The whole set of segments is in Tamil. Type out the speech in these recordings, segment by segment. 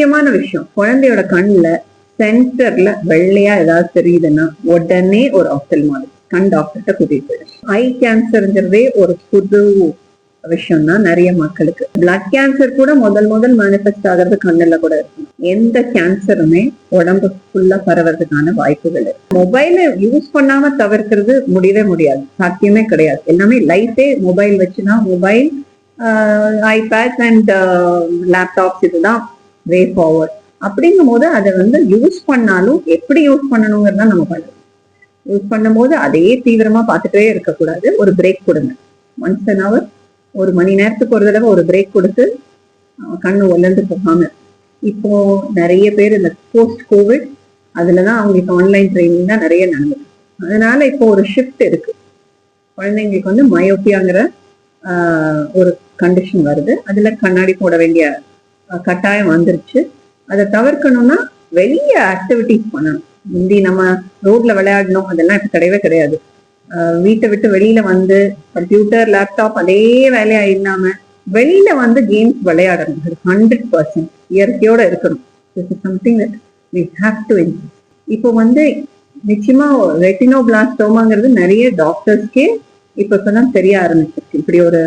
முக்கியமான விஷயம் குழந்தையோட கண்ணுல சென்டர்ல வெள்ளையா ஏதாவது தெரியுதுன்னா உடனே ஒரு ஆப்தல்மாலஜி கண் டாக்டர்கிட்ட கூட்டிட்டு போயிடும் ஐ கேன்சர்ங்கிறதே ஒரு புது விஷயம் தான் நிறைய மக்களுக்கு. பிளட் கேன்சர் கூட முதல் முதல் மேனிஃபெஸ்ட் ஆகிறது கண்ணுல கூட இருக்கும். எந்த கேன்சருமே உடம்பு ஃபுல்லா பரவறதுக்கான வாய்ப்புகள் இருக்கு. மொபைலை யூஸ் பண்ணாம தவிர்க்கிறது முடியவே முடியாது. சாத்தியமே கிடையாது. எல்லாமே லைஃபே மொபைல் வச்சுன்னா மொபைல் ஐபேட் அண்ட் லேப்டாப்ஸ் இதுதான். வே ஃபார்வர்ட் அப்படிங்கும் போது அதை வந்து யூஸ் பண்ணாலும் எப்படி யூஸ் பண்ணணுங்கிறத நம்ம பண்ணணும். யூஸ் பண்ணும்போது அதே தீவிரமா பார்த்துட்டே இருக்கக்கூடாது. ஒரு பிரேக் கொடுங்க. ஒன்ஸ் அன் அவர் ஒரு மணி நேரத்துக்கு ஒரு தடவை ஒரு பிரேக் கொடுத்து கண்ணு ஒல்லந்து போகாம. இப்போ நிறைய பேர் இந்த போஸ்ட் கோவிட் அதுலதான் அவங்களுக்கு ஆன்லைன் ட்ரைனிங் தான் நிறைய நடந்தது. அதனால இப்போ ஒரு ஷிஃப்ட் இருக்கு. குழந்தைங்களுக்கு வந்து மயோப்பியாங்கிற ஆஹ், ஒரு கண்டிஷன் வருது. அதுல கண்ணாடி போட வேண்டிய கட்டாயம் வந்துருச்சு. அதை தவிர்க்கணும்னா வெளிய ஆக்டிவிட்டிஸ் பண்ணணும். முந்தி நம்ம ரோட்ல விளையாடணும் அதெல்லாம் இப்ப கிடையவே கிடையாது. ஆஹ், வீட்டை விட்டு வெளியில வந்து கம்ப்யூட்டர் லேப்டாப் அதே வேலையா இல்லாம வெளியில வந்து கேம்ஸ் விளையாடணும். ஹண்ட்ரட் பர்சன்ட் இயற்கையோட இருக்கணும். This is something that we have to இப்போ வந்து நிச்சயமா ரெட்டினோ பிளாஸ்டோமாங்கிறது நிறைய டாக்டர்ஸ்க்கே இப்ப இப்பதான் தெரிய ஆரம்பிச்சிருக்கு. இப்படி ஒரு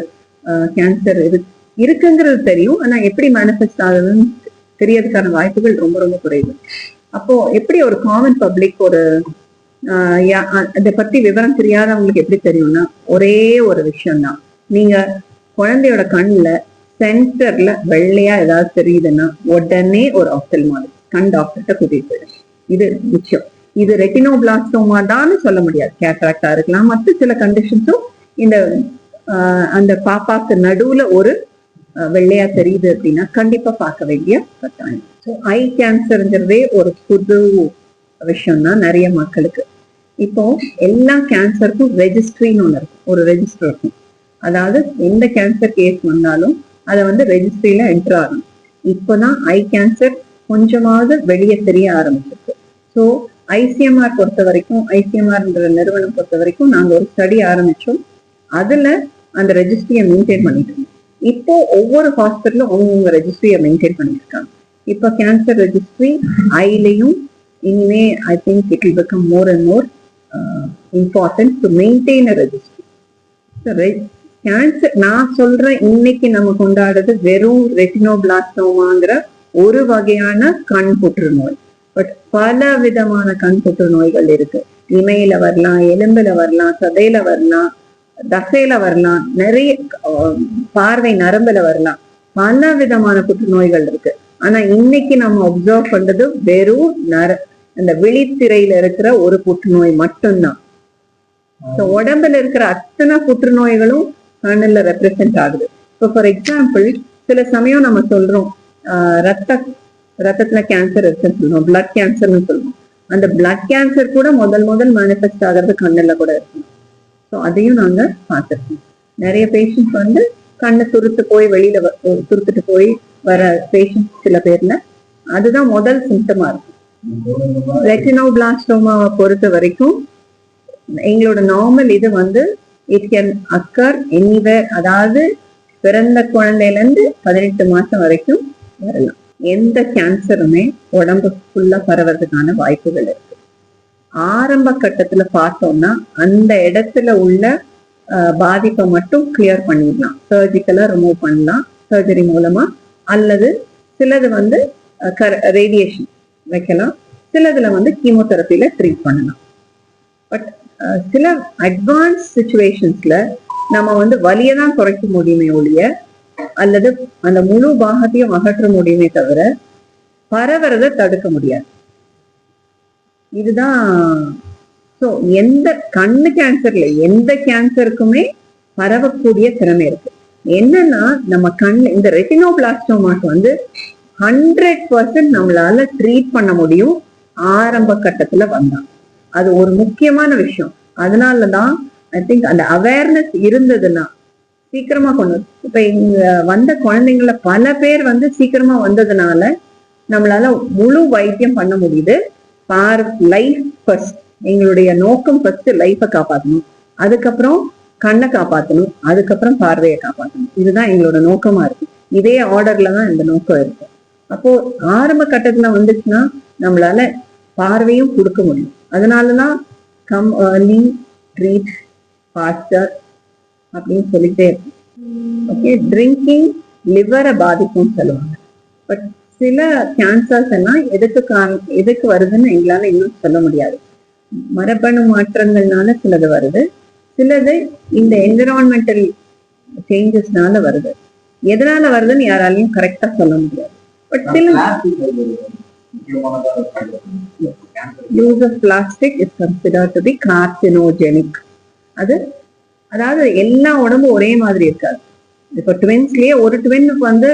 கேன்சர் இருக்கு இருக்குங்கிறது தெரியும். ஆனா எப்படி மேனிஃபெஸ்ட் ஆகுதுன்னு தெரியறதுக்கான வாய்ப்புகள் ரொம்ப ரொம்ப குறைவு. அப்போ எப்படி ஒரு காமன் பப்ளிக் ஒரு ஆஹ் பத்தி விவரம் தெரியாதவங்களுக்கு எப்படி தெரியும்னா ஒரே ஒரு விஷயம்தான். நீங்க குழந்தையோட கண்ணுல சென்டர்ல வெள்ளையா ஏதாவது தெரியுதுன்னா உடனே ஒரு ஆப்தல்மாலஜி கண் டாக்டர்கிட்ட கூட்டிட்டு போயிடும் இது நிச்சயம் இது ரெட்டினோபிளாஸ்டோமா தான் சொல்ல முடியாது. கேட்ராக்டா இருக்கலாம். மற்ற சில கண்டிஷன்ஸும் இந்த ஆஹ் அந்த பாப்பாக்கு நடுவுல ஒரு வெள்ளையா தெரியுது அப்படின்னா கண்டிப்பா பார்க்க வேண்டிய கட்டாயம். ஸோ ஐ கேன்சர்ங்கிறதே ஒரு புது விஷயம் தான் நிறைய மக்களுக்கு. இப்போ எல்லா கேன்சருக்கும் ரெஜிஸ்ட்ரின்னு ஒன்று இருக்கும். ஒரு ரெஜிஸ்டர் இருக்கும். அதாவது எந்த கேன்சர் கேஸ் வந்தாலும் அதை வந்து ரெஜிஸ்ட்ரியில என்ட்ரு ஆகணும். இப்போதான் ஐ கேன்சர் கொஞ்சமாவது வெளியே தெரிய ஆரம்பிச்சிருக்கு. ஸோ ஐசிஎம்ஆர் பொறுத்த வரைக்கும் ஐசிஎம்ஆர்ன்ற நிறுவனம் பொறுத்த வரைக்கும் நாங்க ஒரு ஸ்டடி ஆரம்பிச்சோம். அதுல அந்த ரெஜிஸ்ட்ரியை மெயின்டைன் பண்ணிட்டு இருந்தோம். இப்போ ஒவ்வொரு ஹாஸ்பிட்டலும் அவங்கவுங்க ரெஜிஸ்ட்ரியை மெயின்டைன் பண்ணியிருக்காங்க இப்போ கேன்சர் ரெஜிஸ்ட்ரி ஐலையும் இனிமே I think it will become more and more important to maintain a registry cancer நான் சொல்றேன் இன்னைக்கு நம்ம கொண்டாடுறது வெறும் ரெட்டினோபிளாஸ்டோமாங்கிற ஒரு வகையான கண் புற்றுநோய் பட் பல விதமான கண் புற்றுநோய்கள் இருக்கு. இமையில வரலாம் எலும்புல வரலாம் சதையில வரலாம் தசையில வரலாம். நிறைய பார்வை நரம்புல வரலாம். பல விதமான புற்றுநோய்கள் இருக்கு. ஆனா இன்னைக்கு நம்ம அப்சர்வ் பண்றது வெறும் நர அந்த விழித்திரையில இருக்கிற ஒரு புற்றுநோய் மட்டும்தான். உடம்புல இருக்கிற அத்தனை புற்றுநோய்களும் கண்ணுல ரெப்ரசென்ட் ஆகுது. இப்போ ஃபார் எக்ஸாம்பிள் சில சமயம் நம்ம சொல்றோம் ஆஹ் ரத்த ரத்தத்துல கேன்சர் இருக்குன்னு சொல்றோம் பிளட் கேன்சர்னு சொல்றோம். அந்த பிளட் கேன்சர் கூட முதல் முதல் மேனிஃபெஸ்ட் ஆகிறது கண்ணுல கூட இருக்கும் ஸோ அதையும் நாங்க பார்த்துருக்கோம். நிறைய பேஷண்ட்ஸ் வந்து கண்ணு துருத்து போய் வெளியில துருத்துட்டு போய் வர பேஷண்ட்ஸ் சில பேர்ல. அதுதான் முதல் சிம்டமா இருக்கும். ரெட்டினோபிளாஸ்டோமாவை பொறுத்த வரைக்கும் எங்களோட நார்மல் இது வந்து இட் கேன் அக்கர் எனிவேர் அதாவது பிறந்த குழந்தையிலேருந்து பதினெட்டு மாசம் வரைக்கும் வரலாம். எந்த கேன்சருமே உடம்பு ஃபுல்லா பரவறதுக்கான வாய்ப்புகள் இருக்கு. ஆரம்ப கட்டத்துல பார்த்தோம்னா அந்த இடத்துல உள்ள பாதிப்பை மட்டும் கிளியர் பண்ணிடலாம். சர்ஜிக்கலா ரிமூவ் பண்ணலாம் சர்ஜரி மூலமா. அல்லது சிலது வந்து ரேடியேஷன் வைக்கலாம். சிலதுல வந்து கீமோதெரப்பில ட்ரீட் பண்ணலாம். பட் சில அட்வான்ஸ் சுச்சுவேஷன்ஸ்ல நம்ம வந்து வலியை தான் குறைக்க முடியுமே ஒழிய அல்லது அந்த முழு பாகத்தையும் அகற்ற முடியுமே தவிர பரவுறதை தடுக்க முடியாது. இதுதான். ஸோ எந்த கண்ணு கேன்சர்ல எந்த கேன்சருக்குமே பரவக்கூடிய திறமை இருக்கு. என்னன்னா நம்ம கண் இந்த ரெட்டினோபிளாஸ்டோமாஸ் வந்து ஹண்ட்ரட் பர்சன்ட் நம்மளால ட்ரீட் பண்ண முடியும். ஆரம்ப கட்டத்துல வந்தா. அது ஒரு முக்கியமான விஷயம். அதனாலதான் ஐ திங்க் அந்த அவேர்னஸ் இருந்ததுன்னா சீக்கிரமா கொண்டு இப்ப இங்க வந்த குழந்தைங்கள பல பேர் வந்து சீக்கிரமா வந்ததுனால நம்மளால முழு வைத்தியம் பண்ண முடியுது. For life first. எங்களுடைய நோக்கம் ஃபர்ஸ்ட் லைஃபை காப்பாற்றணும் அதுக்கப்புறம் கண்ணை காப்பாற்றணும் அதுக்கப்புறம் பார்வையை காப்பாற்றணும் இதுதான் எங்களோட நோக்கமா இருக்கு. இதே ஆர்டர்ல தான் இந்த நோக்கம் இருக்கு. அப்போ ஆரம்ப கட்டத்துல வந்துச்சுன்னா நம்மளால பார்வையும் கொடுக்க முடியும். அதனாலதான் கம் ஏர்லி ட்ரீட் ஃபாஸ்டர் அப்படின்னு சொல்லிட்டே இருக்கு ஓகே ட்ரிங்கிங் லிவரை பாதிக்கும் சொல்லுவாங்க. பட் சில கேன்சர்ஸ் எல்லாம் எதுக்கு காரணம் எதுக்கு வருதுன்னு எங்களால இன்னும் சொல்ல முடியாது. மரபணு மாற்றங்கள்னால சிலது வருது. சிலது இந்த என்விரான்மெண்டல் சேஞ்சஸ்னால வருது. எதனால வருதுன்னு யாராலையும் கரெக்டா சொல்ல முடியாது. பட் சில use of plastic is consider to be carcinogenic அது அதாவது எல்லா உடம்பும் ஒரே மாதிரி இருக்காது. இப்போ ட்வின்ஸ்லயே ஒரு ட்வினுக்கு வந்து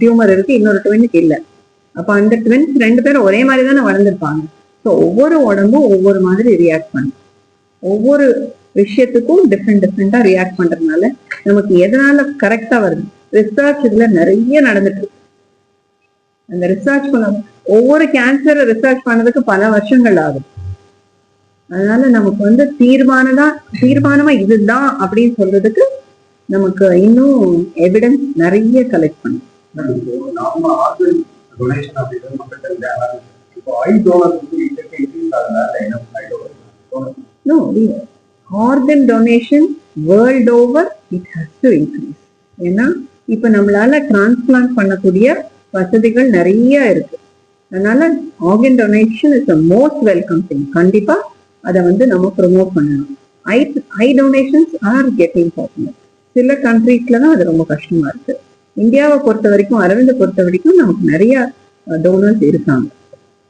டியூமர் இருக்கு இன்னொரு ட்வின்னுக்கு இல்லை. அப்ப அந்த ட்வின்ஸ் ரெண்டு பேரும் ஒரே மாதிரி தானே வளர்ந்துருப்பாங்க. ஸோ ஒவ்வொரு உடம்பும் ஒவ்வொரு மாதிரி ரியாக்ட் பண்ணும். ஒவ்வொரு விஷயத்துக்கும் டிஃப்ரெண்ட் டிஃப்ரெண்டா ரியாக்ட் பண்றதுனால நமக்கு எதனால கரெக்டா வருது? ரிசர்ச் இதுல நிறைய நடந்துட்டு இருக்கு. அந்த ரிசர்ச் பண்ண ஒவ்வொரு கேன்சரை ரிசர்ச் பண்ணதுக்கு பல வருஷங்கள் ஆகும் அதனால நமக்கு வந்து தீர்மானதா தீர்மானமா இதுதான் அப்படின்னு சொல்றதுக்கு நமக்கு இன்னும் எவிடன்ஸ் நிறைய கலெக்ட் பண்ணும் donation increase No, the organ donation world over it has to increase. ஏன்னா இப்ப நம்மளால டிரான்ஸ்பிளான்ட் பண்ணக்கூடிய வசதிகள் நிறைய இருக்கு. அதனால organ donation is a most welcome thing கண்டிப்பா அதை வந்து நம்ம ப்ரொமோட் பண்ணணும். I eye donations are getting popular சில கண்ட்ரீஸ்ல தான் அது ரொம்ப கஷ்டமா இருக்கு. இந்தியாவை பொறுத்த வரைக்கும் அரவிந்தை பொறுத்த வரைக்கும் நமக்கு நிறைய டோனர்ஸ் இருக்காங்க.